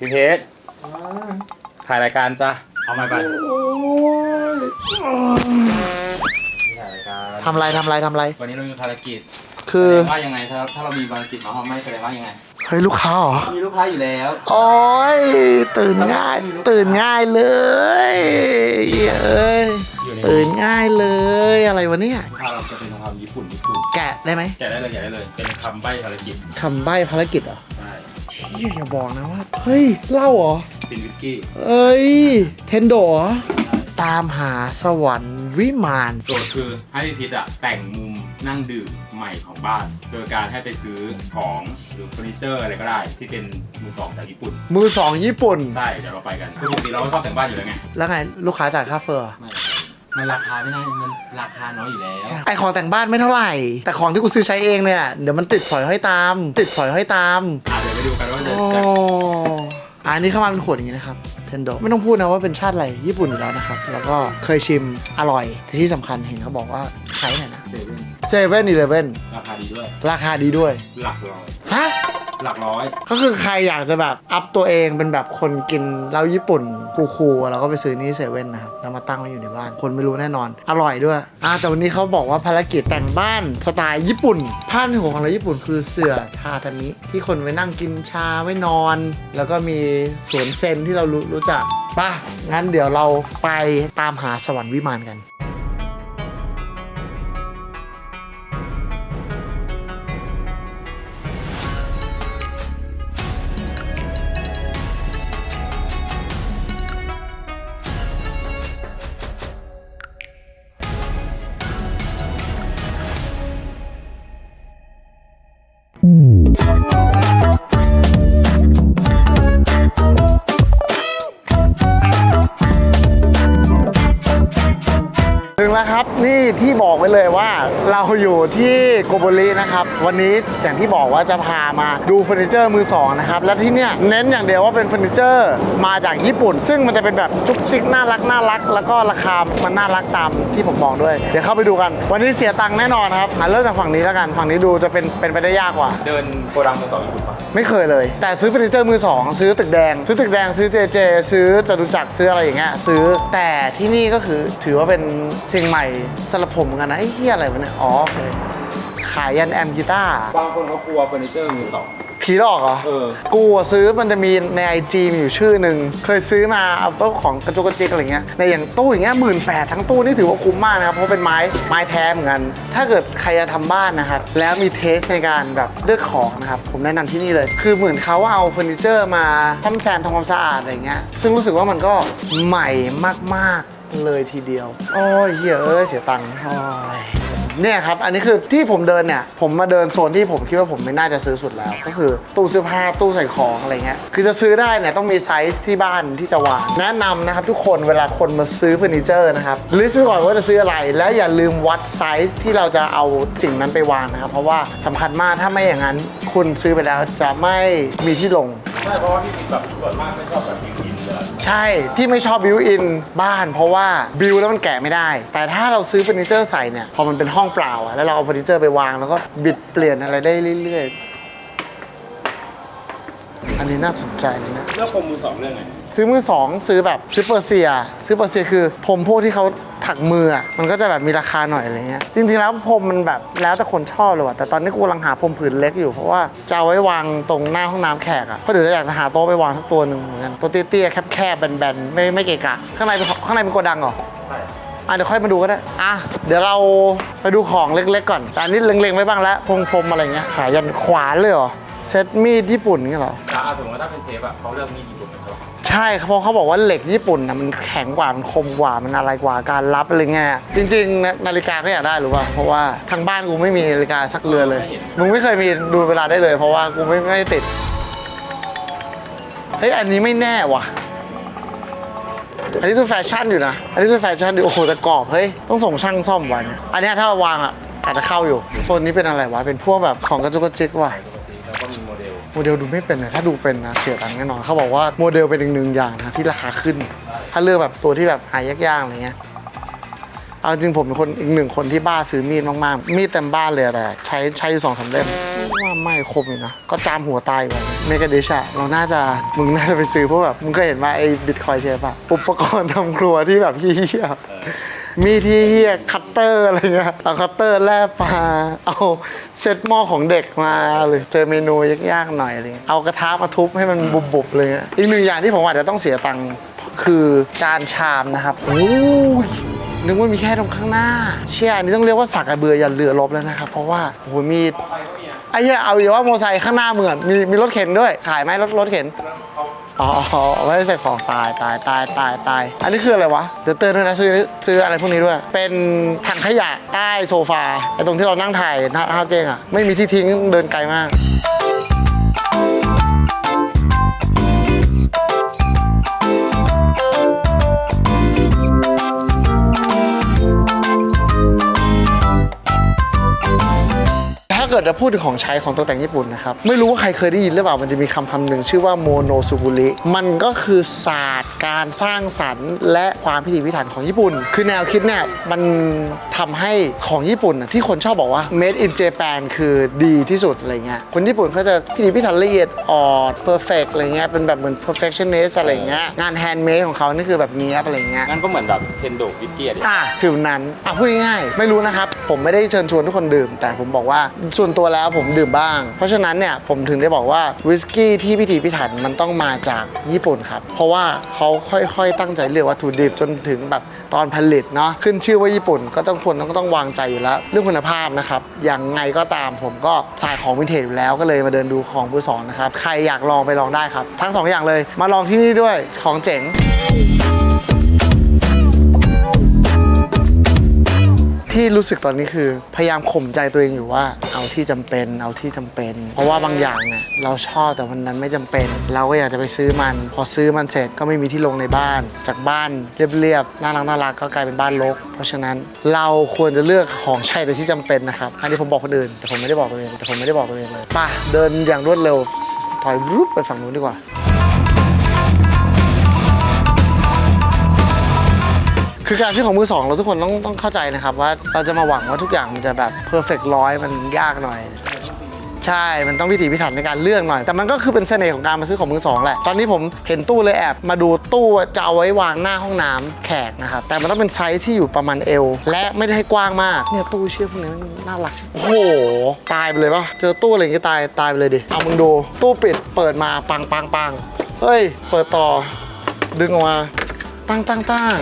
พี่เพชรถ่ายรายการจ้ะเอาไม้ไปถ่ายรายการทำอะไรทำอะไรทำอะไร วันนี้เรามีภารกิจคือแสดงว่ายังไงถ้าถ้าเรามีภารกิจมาห้องไม่แสดงว่ายังไงเฮ้ยลูกค้าเหรอมีลูกค้าอยู่แล้วโอ้ยตื่นง่าย ตื่นง่ายเลยเอ้ยอยู่ในตื่นง่ายเลยอะไรวะเนี่ยลูกค้าเราจะเป็นความญี่ปุ่นญี่ปุ่นแกะได้ไหมแกะได้เลยแกะได้เลยเป็นคำใบ้ภารกิจคำใบ้ภารกิจเหรอใช่ เฮ้ยอย่าบอกนะว่า เฮ้ยเหล่าเหรอ เป็นวิกกี้เอ้ย เทนโดเหรอ ตามหาสวรรค์วิมาน โจทย์คือให้พี่พิษอะแต่งมุมนั่งดื่มใหม่ของบ้าน โดยการให้ไปซื้อของหรือเฟอร์นิเจอร์อะไรก็ได้ ที่เป็นมือสองจากญี่ปุ่น มือสองญี่ปุ่น ใช่ เดี๋ยวเราไปกันคือปกติเราก็ชอบแต่งบ้านอยู่แล้วไง แล้วไง ลูกค้าจ่ายค่าเฟอร์ ไม่ มันราคาไม่ได้มันราคาน้อยอยู่แล้วไอของแต่งบ้านไม่เท่าไหร่ แต่ของที่กูซื้อใช้เองเนี่ยเดี๋ยวมันติดสอยห้อยตาม ติดสอยห้อยตามอะเดี๋ยวไปดูกันว่าจะโอ้จะอันนี้เข้ามาเป็นขวดอย่างนี้นะครับเทนโดไม่ต้องพูดนะว่าเป็นชาติอะไรญี่ปุ่นอยู่แล้วนะครับ แล้วก็เคยชิมอร่อยแต่ที่สำคัญเห็นเขาบอกว่าขายไหนนะเซเว่นเซเว่นอีเลฟเว่นราคาดีด้วย ราคาดีด้วย หลักร้อยฮะ หลักร้อย ก็คือใครอยากจะแบบอัพตัวเองเป็นแบบคนกินเหล้าญี่ปุ่นคูลๆเราก็ไปซื้อนี่เซเว่นนะครับแล้วมาตั้งไว้อยู่ในบ้าน คนไม่รู้แน่นอน อร่อยด้วยอ่าแต่วันนี้เขาบอกว่าภารกิจแต่งบ้านสไตล์ญี่ปุ่นผ้าในหัวของเราญี่ปุ่นคือเสื่อทาทามิที่คนไว้นั่งกินชาไว้นอน แล้วก็มีสวนเซนที่เรารู้รู้จักป่ะงั้นเดี๋ยวเราไปตามหาสวรรค์วิมานกัน งแล้วครับ นี่ที่บอกไว้เลยว่าเราอยู่ที่โกโบรินะครับ วันนี้อย่างที่บอกว่าจะพามาดูเฟอร์นิเจอร์มือสองนะครับ และที่เนี่ยเน้นอย่างเดียวว่าเป็นเฟอร์นิเจอร์มาจากญี่ปุ่น ซึ่งมันจะเป็นแบบจุกจิกน่ารักน่ารัก แล้วก็ราคามันน่ารักตามที่ผมบอกด้วย เดี๋ยวเข้าไปดูกัน วันนี้เสียตังค์แน่นอนครับอะเริ่มจากฝั่งนี้แล้วกันฝั่งนี้ดูจะเป็นเป็นไปได้ยากกว่า เดินโกดังมือสองญี่ปุ่นปะไม่เคยเลย แต่ซื้อเฟอร์นิเจอร์มือสองซื้อตึกแดง ซื้อตึกแดงซื้อเจเจซื้อจตุจักรซื้ออะไรอย่างเงี้ยซื้อแต่ที่นี่ก็คือถือว่าเป็นสิ่งใหม่สำหรับผมเหมือนกันนะไอ้เหี้ยอะไรวะเนี่ยอ๋อโอเคขายยันแอมกีตาร์บางคนเขากลัวเฟอร์นิเจอร์มือสอง ผีหลอกเหรอเออ กูอะซื้อมันจะมีในไอจีมีอยู่ชื่อหนึ่งเคยซื้อมาเอาพวกของกระจุกกระจิกอะไรเงี้ยในอย่างตู้อย่างเงี้ยหมื่นแปดทั้งตู้นี่ถือว่าคุ้มมากนะครับเพราะเป็นไม้ไม้แท้เหมือนกัน ถ้าเกิดใครจะทำบ้านนะครับแล้วมีเทสในการแบบเลือกของนะครับผมแนะนำที่นี่เลย คือเหมือนเขาเอาเฟอร์นิเจอร์มาซ่อมแซมทำความสะอาดอะไรเงี้ยซึ่งรู้สึกว่ามันก็ใหม่มากๆ เลยทีเดียว โอ้ยเหี้ยเอ้ยเสียตังค์โอ้ยเนี่ยครับ อันนี้คือที่ผมเดินเนี่ย ผมมาเดินโซนที่ผมคิดว่าผมไม่น่าจะซื้อสุดแล้ว ก็คือตู้เสื้อผ้าตู้ใส่ของอะไรเงี้ย คือจะซื้อได้เนี่ยต้องมีไซส์ที่บ้านที่จะวาง แนะนำนะครับทุกคนเวลาคนมาซื้อเฟอร์นิเจอร์นะครับลิสต์ไว้ก่อนว่าจะซื้ออะไร แล้วอย่าลืมวัดไซส์ที่เราจะเอาสิ่งนั้นไปวางนะครับ เพราะว่าสำคัญมากถ้าไม่อย่างนั้น คุณซื้อไปแล้วจะไม่มีที่ลงใช่เพราะว่าพี่พิษแบบส่วนมากไม่ชอบแบบพิมพ์เลย ใช่ที่ไม่ชอบบิวอินบ้าน เพราะว่าบิวแล้วมันแกะไม่ได้ แต่ถ้าเราซื้อเฟอร์นิเจอร์ใส่เนี่ยพอมันเป็นห้องเปล่าอะแล้วเราเอาเฟอร์นิเจอร์ไปวางแล้วก็บิดเปลี่ยนอะไรได้เรื่อยๆ อันนี้น่าสนใจนะเลือกคมมือสองเรื่องไง ซื้อมือสองซื้อแบบซื้อเปอร์เซีย ซื้อเปอร์เซียคือผมพวกที่เขาถักมืออะมันก็จะแบบมีราคาหน่อยอะไรเงี้ยจริงๆแล้วพรมมันแบบแล้วแต่คนชอบเลยว่ะแต่ตอนนี้กูกำลังหาพรมผืนเล็กอยู่เพราะว่าจะเอาไว้วางตรงหน้าห้องน้ำแขกอะเพราะเดี๋ยวอยากจะหาโต๊ะไปวางสักตัวหนึ่งเหมือนกันตัวเตี้ยๆแคบๆแบนๆไม่ไม่เกะกะข้างในเป็นข้างในเป็นโกดังเหรอใช่อะเดี๋ยวค่อยมาดูก็ได้อะเดี๋ยวเราไปดูของเล็กๆก่อนแต่อันนี้เล็งๆไว้บ้างแล้วพรมๆอะไรเงี้ยขายยันขวานเลยเหรอเซตมีดญี่ปุ่นเงี้ยเหรอแต่เอาถึงว่าถ้าเป็นเชฟอะเขาเลือกมีด ใช่เพราะเขาบอกว่าเหล็กญี่ปุ่นนะมันแข็งกว่ามันคมกว่ามันอะไรกว่าการรับอะไรเงี้ยจริงๆ นานาฬิกาก็อยากได้หรือเปล่าเพราะว่าทางบ้านกูไม่มีนาฬิกาสักเรือนเลยมึงไม่เคยมีดูเวลาได้เลย เพราะว่ากูไม่ไม่ได้ติดเฮ้ยอันนี้ไม่แน่ว่ะ อันนี้ดูแฟชั่นอยู่นะ อันนี้ดูแฟชั่นอยู่โอ้โหแต่กรอบเฮ้ยต้องส่งช่างซ่อมวันยอันนี้ถ้าวางอะอาจจะเข้าอยู่ โซนนี้เป็นอะไรวะเป็นพวกแบบของกระจุกกระจิกว่ะ โมเดลดูไม่เป็นเลยถ้าดูเป็นนะเสียตังค์แน่นอนเขาบอกว่าโมเดลเป็นอีกหนึ่งอย่างนะที่ราคาขึ้น ถ้าเลือกแบบตัวที่แบบหายากๆอะไรเงี้ยเอาจริงผมเป็นคนอีกหนึ่งคนที่บ้าซื้อมีดมากๆ มีดเต็มบ้านเลยแต่ใช้ใช้อยู่สองสามเล่มว่าไม่คมอยู่นะ ก็จามหัวตายไปเมกาเดชอะเราน่าจะมึงน่าจะไปซื้อเพราะแบบมึงเคยเห็นว่าไอ้บิตคอยเชฟอะอุปกรณ์ทำครัวที่แบบเฮี้ย มีที่เฮียคัตเตอร์อะไรเงี้ยเอาคัตเตอร์แลบมาเอาเซตหม้อของเด็กมาเลยเจอเมนูยากๆหน่อยอะไรเงี้ยเอากระทะมาทุบให้มันบุบๆเลยอะอีกหนึ่งอย่างที่ผมอาจจะต้องเสียตังค์คือจานชามนะครับโอ้ยนึกว่ามีแค่ตรงข้างหน้า เชี่ยอันนี้ต้องเรียกว่าสักกระเบือยันเรือรบแล้วนะครับ เพราะว่าโอ้โหมีไอ้เหี้ยเอาอย่าว่าโมอไซค์ข้างหน้าเมืองมีมีรถเข็นด้วย ขายไหมรถรถเข็น อ๋อไม่ได้ใส่ของตายตายตายตายตาย อันนี้คืออะไรวะ เดี๋ยวเตือนด้วยนะซื้อซื้ออะไรพวกนี้ด้วย เป็นถังขยะใต้โซฟาไอ้ตรงที่เรานั่งถ่ายหน้าห้าเก้งอะ ไม่มีที่ทิ้งเดินไกลมาก กิดจะพูดถึงของใช้ของตกแต่งญี่ปุ่นนะครับ ไม่รู้ว่าใครเคยได้ยินหรือเปล่า มันจะมีคำคำหนึ่งชื่อว่าโมโนสุบุริมันก็คือศาสตร์การสร้างสรรค์ และความพิถีพิถันของญี่ปุ่น คือแนวคิดเนี่ยมันทำให้ของญี่ปุ่นน่ะที่คนชอบบอกว่า made in Japan คือดีที่สุดอะไรเงี้ยคนญี่ปุ่นเขาจะพิถีพิถันละเอียดอ่อน perfect อะไรเงี้ยเป็นแบบเหมือน perfectionist อะไรเงี้ยงาน handmade ของเขานี่คือแบบเนี้ยบอะไรเงี้ยงั้นก็เหมือนแบบเทนโดวิกเกียดิอะฟิลนั้นอะพูดง่ายๆไม่รู้นะครับผมไม่ได้เชิญชวนทุกคนดื่ม แต่ผมบอกว่าส่วนนตัวแล้วผมดื่มบ้าง เพราะฉะนั้นเนี่ยผมถึงได้บอกว่าวิสกี้ที่พิถีพิถันมันต้องมาจากญี่ปุ่นครับ เพราะว่าเขาค่อยๆ ตั้งใจเลือกวัตถุดิบจนถึงแบบตอนผลิตเนาะขึ้นชื่อว่าญี่ปุ่นก็ต้องควรต้องต้องวางใจอยู่แล้ว เรื่องคุณภาพนะครับอย่างไงก็ตามผมก็สายของวินเทจอยู่แล้วก็เลยมาเดินดูของมือสองนะครับใครอยากลองไปลองได้ครับ ทั้งสองอย่างเลยมาลองที่นี่ด้วยของเจ๋ง ที่รู้สึกตอนนี้คือพยายามข่มใจตัวเองอยู่ว่า เอาที่จำเป็นเอาที่จำเป็น เพราะว่าบางอย่างเนี่ยเราชอบแต่วันนั้นไม่จำเป็น เราก็อยากจะไปซื้อมัน พอซื้อมันเสร็จก็ไม่มีที่ลงในบ้าน จากบ้านเรียบๆน่ารักน่ารักก็กลายเป็นบ้านรกเพราะฉะนั้นเราควรจะเลือกของใช้แต่ที่จำเป็นนะครับอันนี้ผมบอกคนอื่นแต่ผมไม่ได้บอกตัวเองแต่ผมไม่ได้บอกตัวเองเลยไป่ะเดินอย่างรวดเร็วถอยรูปไปฝั่งนู้นดีกว่า คือการซื้อของมือสองเราทุกคนต้องต้องเข้าใจนะครับว่าเราจะมาหวังว่าทุกอย่างมันจะแบบเพอร์เฟกต์ร้อยมันยากหน่อย ใช่ มันต้องพิถีพิถันในการเลือกหน่อย แต่มันก็คือเป็นเสน่ห์ของการมาซื้อของมือสองแหละ ตอนนี้ผมเห็นตู้เลยแอบ มาดูตู้จะเอาไว้วางหน้าห้องน้ำแขกนะครับ แต่มันต้องเป็นไซส์ที่อยู่ประมาณเอว และไม่ได้ให้กว้างมาก เนี่ยตู้เชื่อพวกนี้มันน่ารักใช่ไหมโอ้โห ตายไปเลยปะเจอตู้อะไรอย่างงี้ตายตายไปเลยดิ เอามึงดู ตู้ปิดเปิดมาปังปังปังเฮ้ย เปิดต่อ ดึงออกมา ตั้งตั้งตั้ง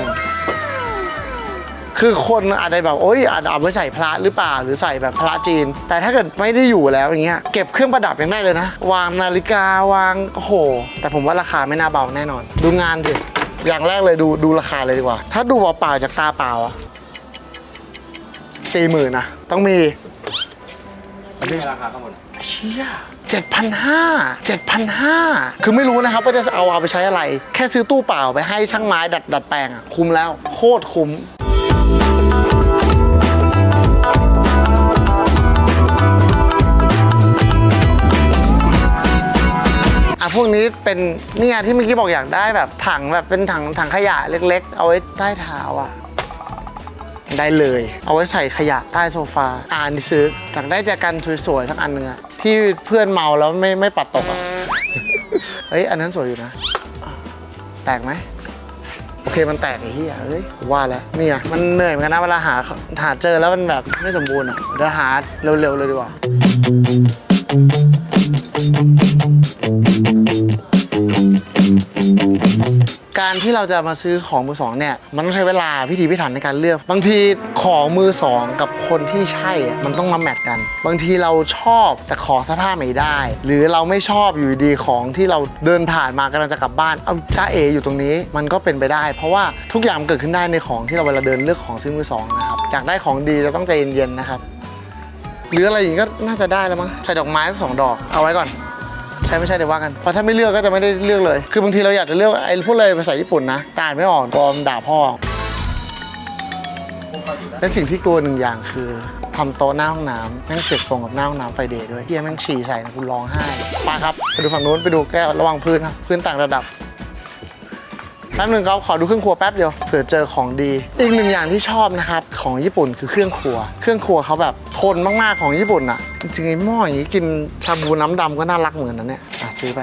คือคนอาจจะแบบโอ๊ยอาจจะเอาไว้ใส่พระหรือเปล่าหรือใส่แบบพระจีน แต่ถ้าเกิดไม่ได้อยู่แล้วอย่างเงี้ยเก็บเครื่องประดับยังได้เลยนะ วางนาฬิกาวางโอ้โห แต่ผมว่าราคาไม่น่าเบาแน่นอน ดูงานสิอย่างแรกเลยดูดูราคาเลยดีกว่า ถ้าดูเปล่าๆจากตาเปล่าอะสี่หมื่นนะต้องมีอันนี้ราคาข้างบนเชี่ยเจ็ดพันห้าเจ็ดพันห้าคือไม่รู้นะครับว่าจะเอาเอาไปใช้อะไร แค่ซื้อตู้เปล่าไปให้ช่างไม้ดัดดัดแปลงอะคุ้มแล้ว โคตรคุ้ม พวกนี้เป็นเนี่ยที่เมื่อกี้บอกอยากได้แบบถังแบบเป็นถังถังขยะเล็ก ๆ เอาไว้ใต้เท้าอะ ได้เลย เอาไว้ใส่ขยะใต้โซฟาอ่านซื้ออยากได้แจกันสวยๆสักอันหนึ่งอะที่เพื่อนเมาแล้วไม่ไม่ปัดตกอะเฮ้ยอันนั้นสวยอยู่นะ แตกไหมโอเคมันแตกไอ้เหี้ยเอ้ยว่าแล้วนี่ไงมันเหนื่อยเหมือนกันนะเวลาหาหาเจอแล้วมันแบบไม่สมบูรณ์อะเดี๋ยวหาเร็วๆเลยดีกว่า การที่เราจะมาซื้อของมือสองเนี่ยมันต้องใช้เวลาพิถีพิถันในการเลือก บางทีของมือสองกับคนที่ใช่มันต้องมาแมทกัน บางทีเราชอบแต่ขอสภาพไม่ได้ หรือเราไม่ชอบอยู่ดีของที่เราเดินผ่านมากำลังจะกลับบ้านเอาจ้าเออยู่ตรงนี้มันก็เป็นไปได้ เพราะว่าทุกอย่างเกิดขึ้นได้ในของที่เราเวลาเดินเลือกของซื้อมือสองนะครับอยากได้ของดีเราต้องใจเย็นๆนะครับหรืออะไรอย่างนี้ก็น่าจะได้แล้วมั้งใส่ดอกไม้สองดอกเอาไว้ก่อน ใช่ไม่ใช่เดี๋ยวว่ากันเพราะถ้าไม่เลือกก็จะไม่ได้เลือกเลย คือบางทีเราอยากจะเลือกไอ้พวกอะไรภาษาญี่ปุ่นนะตานไม่ออกกลัวมันด่าพ่อ และสิ่งที่กลัวหนึ่งอย่างคือทำโต๊ะหน้าห้องน้ำแม่งเสียบตรงกับหน้าห้องน้ำไฟเดย์ด้วยเฮียแม่งฉี่ใส่นะคุณร้องไห้ไปครับไปดูฝั่งนู้นไปดูแก้วระว่างพื้นครับพื้นต่างระดับแป๊บหนึงครับขอดูเครื่องครัวแป๊บเดียวเผื่อเจอของดี อีกหนึ่งอย่างที่ชอบนะครับของญี่ปุ่นคือเครื่องครัว เครื่องครัวเขาแบบ คนมากๆของญี่ปุ่นอะจริงๆไอ้หม้ออย่างนี้กินชาบูน้ำดำก็น่ารักเหมือนกันนะเนี่ยอะซื้อไป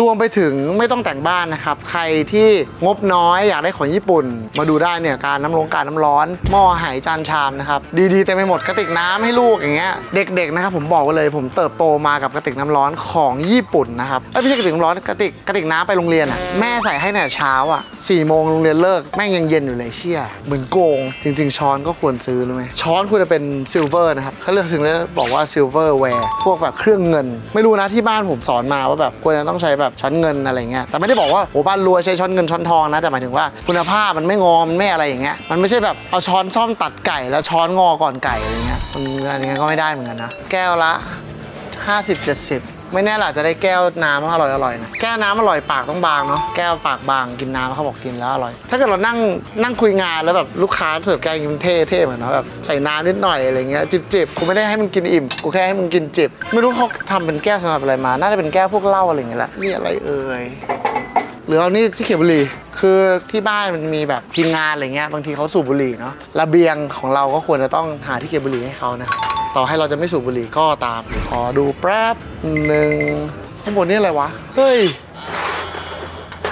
รวมไปถึงไม่ต้องแต่งบ้านนะครับ ใครที่งบน้อยอยากได้ของญี่ปุ่น มาดูได้เนี่ยการน้ำร้อนการน้ำร้อน หม้อไหจานชามนะครับ ดีๆเต็มไปหมดกระติกน้ำให้ลูกอย่างเงี้ยเด็กๆนะครับผมบอกไว้เลยผมเติบโตมากับกระติกน้ำร้อนของญี่ปุ่นนะครับเอ้ยไม่ใช่กระติกน้ำร้อนกระติกกระติกน้ำไปโรงเรียนอะแม่ใส่ให้เนี่ยเช้าอะสี่โมงโรงเรียนเลิกแม่งยังเย็นอยู่เลยเชี่ยเหมือนโกง จริง ๆ ช้อนก็ควรซื้อรู้ไหมช้อนควรจะเป็นซิลเวอร์นะครับเขาเลือกถึงได้วบอกว่าซิลเวอร์แวร์พวกแบบเครื่องเงิน ไม่รู้นะที่บ้านผมสอนมาว่าแบบควรจะต้องใช้แบบช้อนเงินอะไรเงี้ยแต่ไม่ได้บอกว่าโอ้บ้านรวยใช้ช้อนเงินช้อนทองนะ แต่หมายถึงว่าคุณภาพมันไม่งอมันไม่อะไรอย่างเงี้ยมันไม่ใช่แบบเอาช้อนซ่อมตัดไก่แล้วช้อนงอก่อนไก่อะไรเงี้ยมันอันนี้ก็ไม่ได้เหมือนกันนะแก้วละ 50 70 ไม่แน่หละจะได้แก้วน้ำอร่อยอร่อยๆนะแก้วน้ำอร่อยปากต้องบางเนาะแก้วปากบางกินน้ำเขาบอกกินแล้วอร่อย ถ้าเกิดเรานั่งนั่งคุยงานแล้วแบบลูกค้าเสิร์ฟแก้วอย่างนี้มันเท่เท่เหมือนเนาะแบบใส่น้ำนิดหน่อยอะไรเงี้ยจิบจิบกูไม่ได้ให้มึงกินอิ่มกูแค่ให้มึงกินจิบไม่รู้เขาทำเป็นแก้วสำหรับอะไรมา น่าจะเป็นแก้วพวกเหล้าอะไรเงี้ยแหละนี่อะไรเอ่ยหรือเอานี่ที่เขียบบุหรี่คือที่บ้านมันมีแบบทีมงานอะไรเงี้ยบางทีเขาสูบบุหรี่เนาะระเบียงของเราก็ควรจะต้องหาที่เก็บบุหรี่ให้เขานะ ต่อให้เราจะไม่สูบบุหรี่ก็ตามขอดูแป๊บหนึ่งข้างบนนี่อะไรวะ เฮ้ย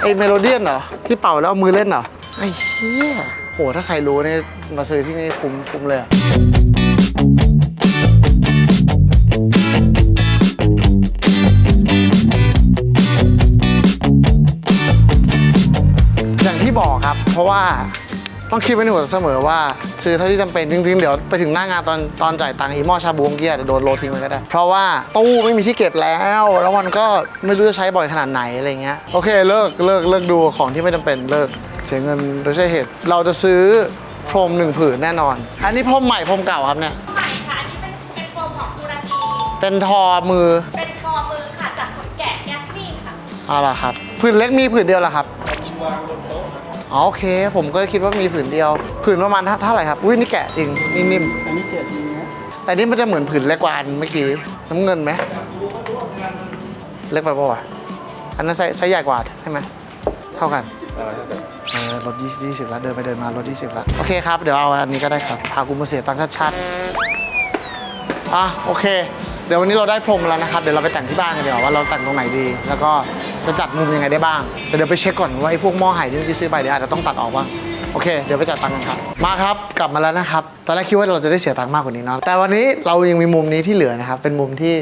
ไอเมโลเดียนเหรอ ที่เป่าแล้วเอามือเล่นเหรอ ไอ้เหี้ยโห ถ้าใครรู้เนี่ยมาซื้อที่นี่คุ้มคุ้มเลยอะอย่างที่บอกครับ เพราะว่า ต้องคิดไว้ในหัวเสมอว่า ซื้อเท่าที่จำเป็นจริงๆ เดี๋ยวไปถึงหน้างานตอนตอนจ่ายตังค์อีหม้อชาบูเมื่อกี้อาจจะโดนโลทิ้งไปก็ได้ เพราะว่าตู้ไม่มีที่เก็บแล้ว แล้วมันก็ไม่รู้จะใช้บ่อยขนาดไหนอะไรเงี้ยโอเคเลิกเลิกเลิกดูของที่ไม่จำเป็นเลิกเสียเงินโดยใช่เหตุ เราจะซื้อพรมหนึ่งผืนแน่นอน อันนี้พรมใหม่พรมเก่าครับเนี่ยใหม่ค่ะ อันนี้เป็นเป็นโฟมของตุรกี เป็นทอมือเป็นทอมือค่ะจากขนแกะแกสมินค่ะ เอาล่ะครับผืนเล็กมีผืนเดียวเหรอครับ อ๋อโอเค ผมก็คิดว่ามีผืนเดียว ผืนประมาณเท่าเท่าไหร่ครับอุ้ยนี่แกะจริงนี่นิ่มอันนี้เจ็ดจริงนะแต่นี่มันจะเหมือนผืนเล็กกว่าอันเมื่อกี้น้ำเงินไหมเล็กไปปะวะอันนั้นไซส์ไซส์ใหญ่กว่าใช่ไหมเท่ากัน เออลดยี่ยี่สิบแล้วเดินไปเดินมาลดยี่สิบแล้วโอเคครับ เดี๋ยวเอาอันนี้ก็ได้ครับพากูมาเสียตังค์ชัดๆอะโอเค เดี๋ยววันนี้เราได้พรมแล้วนะครับ เดี๋ยวเราไปแต่งที่บ้านกันดีกว่าว่าเราแต่งตรงไหนดี แล้วก็ จะจัดมุมยังไงได้บ้าง แต่เดี๋ยวไปเช็คก่อนว่าไอ้พวกหม้อไหที่เมื่อกี้ซื้อไปเดี๋ยวอาจจะต้องตัดออกว่าโอเค เดี๋ยวไปจัดตังค์กันครับ มาครับ กลับมาแล้วนะครับ ตอนแรกคิดว่าเราจะได้เสียตังค์มากกว่านี้เนาะ แต่วันนี้เรายังมีมุมนี้ที่เหลือนะครับ เป็นมุมที่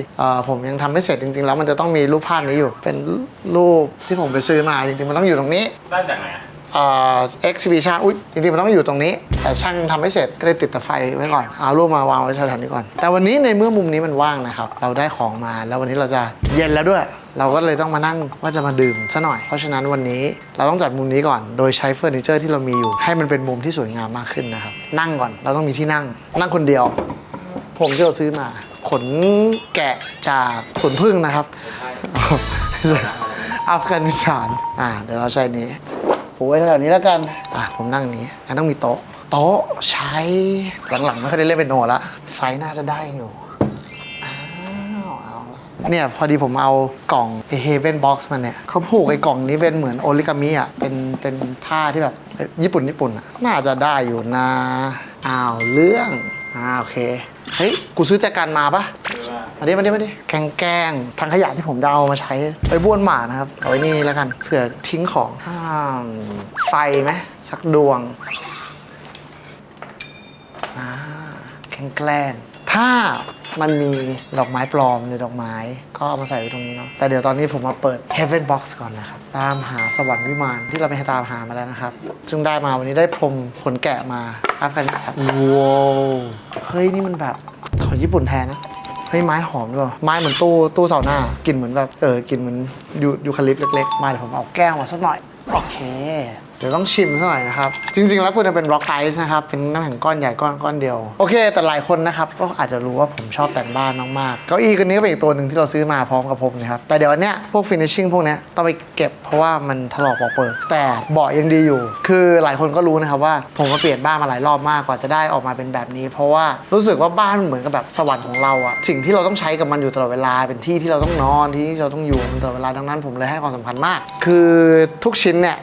ผมยังทำไม่เสร็จจริงๆ แล้วมันจะต้องมีรูปภาพนี้อยู่ เป็นรูปที่ผมไปซื้อมาจริงๆ มันต้องอยู่ตรงนี้ ได้จากไหน เอ่อ exhibition อุ้ยจริงๆมันต้องอยู่ตรงนี้ แต่ช่างทำไม่เสร็จก็เลยติดแต่ไฟไว้ก่อนเอารูปมาวางไว้แถวๆนี้ก่อน แต่วันนี้ในเมื่อมุมนี้มันว่างนะครับ เราได้ของมาแล้ววันนี้เราจะเย็นแล้วด้วย เราก็เลยต้องมานั่งว่าจะมาดื่มซะหน่อย เพราะฉะนั้นวันนี้เราต้องจัดมุมนี้ก่อน โดยใช้เฟอร์นิเจอร์ที่เรามีอยู่ ให้มันเป็นมุมที่สวยงามมากขึ้นนะครับนั่งก่อนเราต้องมีที่นั่ง นั่งคนเดียว ผมที่เราซื้อมา ขนแกะจากสวนพึ่งนะครับ อัฟกานิสถานอ่าเดี๋ยวเราใช้นี้ ปูไว้แถวนี้แล้วกันอะผมนั่งนี้งั้นต้องมีโต๊ะ โต๊ะใช้หลังๆไม่ค่อยได้เล่นเป็นโนละไซส์น่าจะได้อยู่อ้าวเอาละเนี่ยพอดีผมเอากล่องไอเฮเวนบ็อกซ์มันเนี่ยเขาผูกไอ้กล่องนี้เป็นเหมือนโอริกามิอะเป็นเป็นผ้าที่แบบญี่ปุ่นญี่ปุ่นอะน่าจะได้อยู่นะอ้าวเรื่องอ่าโอเค เฮ้ย กูซื้อแจกันมาปะมาดิมาดิมาดิแกงแกงทางขยะที่ผมเอามาใช้ ไปบ้วนหมานะครับ เอาไว้นี่แล้วกัน เผื่อทิ้งของอ่าไฟไหมสักดวงอ่าแกงแกล้ง ถ้ามันมีดอกไม้ปลอมหรือดอกไม้ก็เอามาใส่ไว้ตรงนี้เนาะแต่เดี๋ยวตอนนี้ผมมาเปิด Heaven Box ก่อนนะครับ ตามหาสวรรค์วิมานที่เราไปตามหามาแล้วนะครับ ซึ่งได้มาวันนี้ได้พรมขนแกะมาอัฟกานิสถานว้าวเฮ้ย นี่มันแบบของญี่ปุ่นแท้นะเฮ้ยไม้หอมด้วยว่ะไม้เหมือนตู้ตู้เสาหน้ากลิ่นเหมือนแบบเออกลิ่นเหมือนยูยูคาลิปเล็กๆมาเดี๋ยวผมเอาแก้วมาสักหน่อยโอเค เดี๋ยวต้องชิมสักหน่อยนะครับ จริง ๆ แล้วควรจะเป็นร็อกไอซ์นะครับ เป็นน้ำแข็งก้อนใหญ่ก้อนก้อนเดียว โอเค แต่หลายคนนะครับ ก็อาจจะรู้ว่าผมชอบแต่งบ้านมากๆ เก้าอี้กันนี้ก็เป็นอีกตัวหนึ่งที่เราซื้อมาพร้อมกับผมนะครับ แต่เดี๋ยวอันเนี้ยพวกฟินิชชิ่งพวกเนี้ยต้องไปเก็บเพราะว่ามันถลอกปอกเปิดแต่เบาะยังดีอยู่ คือหลายคนก็รู้นะครับว่าผมมาเปลี่ยนบ้านมาหลายรอบมากกว่าจะได้ออกมาเป็นแบบนี้ เพราะว่ารู้สึกว่าบ้านมันเหมือนกับแบบสวรรค์ของเราอะสิ่งที่เราต้องใช้กับมันอยู่ตลอดเวลา เป็นที่ที่เราต้องนอนที่ที่เราต้องอยู่มันตลอดเวลาดังนั้น ผมเลยให้ความสำคัญมาก คือทุกชิ้นเนี่ย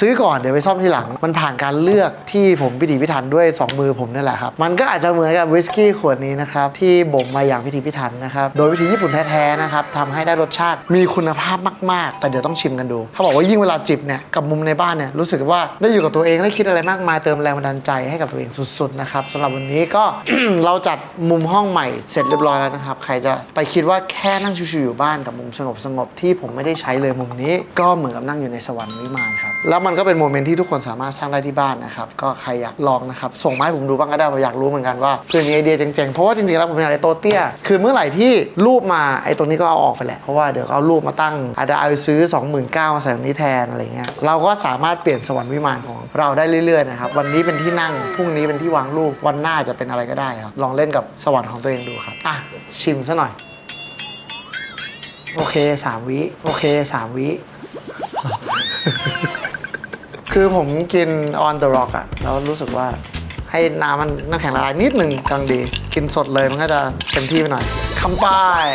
ซื้อก่อนเดี๋ยวไปซ่อมทีหลัง มันผ่านการเลือกที่ผมพิถีพิถันด้วย 2 มือผมนี่แหละครับ มันก็อาจจะเหมือนกับวิสกี้ขวดนี้นะครับที่บ่มมาอย่างพิถีพิถันนะครับโดยวิธีญี่ปุ่นแท้ๆนะครับทำให้ได้รสชาติมีคุณภาพมาก ๆ แต่เดี๋ยวต้องชิมกันดูเขาบอกว่ายิ่งเวลาจิบเนี่ยกับมุมในบ้านเนี่ยรู้สึกว่าได้อยู่กับตัวเองได้คิดอะไรมากมายเติมแรงบันดาลใจให้กับตัวเองสุดๆนะครับสำหรับวันนี้ก็ เราจัดมุมห้องใหม่เสร็จเรียบร้อยแล้วนะครับใครจะไปคิดว่าแค่นั่งชิวๆอยู่บ้านกับมุมสงบๆที่ผมไม่ได้ใช้เลยมุมนี้ ก็เหมือนกับนั่งอยู่ในสวรรค์วิมานครับแล้วมันก็เป็นโมเมนต์ที่ทุกคนสามารถสร้างได้ที่บ้านนะครับก็ใครอยากลองนะครับส่งมาให้ผมดูบ้างก็ได้ผมอยากรู้เหมือนกันว่าเพื่อนมีไอเดียเจ๋งๆเพราะว่าจริงๆแล้วผมอยากได้โตเตี้ยคือเมื่อไหร่ที่รูปมาไอ้ตรงนี้ก็เอาออกไปแหละเพราะว่าเดี๋ยวเอารูปมาตั้งอาจจะเอาซื้อ 29,000มาใส่ตรงนี้แทนอะไรเงี้ยเราก็สามารถเปลี่ยนสวรรค์วิมานของเราได้เรื่อยๆนะครับวันนี้เป็นที่นั่งพรุ่งนี้เป็นที่วางรูปวันหน้าจะเป็นอะไรก็ได้ครับลองเล่นกับสวรรค์ของตัวเองดูครับอะชิมซะหน่อยโอเคสามวิโอเคสามวิ คือผมกิน on the rock อะแล้วรู้สึกว่าให้น้ำมันน้ำแข็งละลายนิดหนึ่งกำลังดี กินสดเลยมันก็จะเต็มที่ไปหน่อยคำป้าย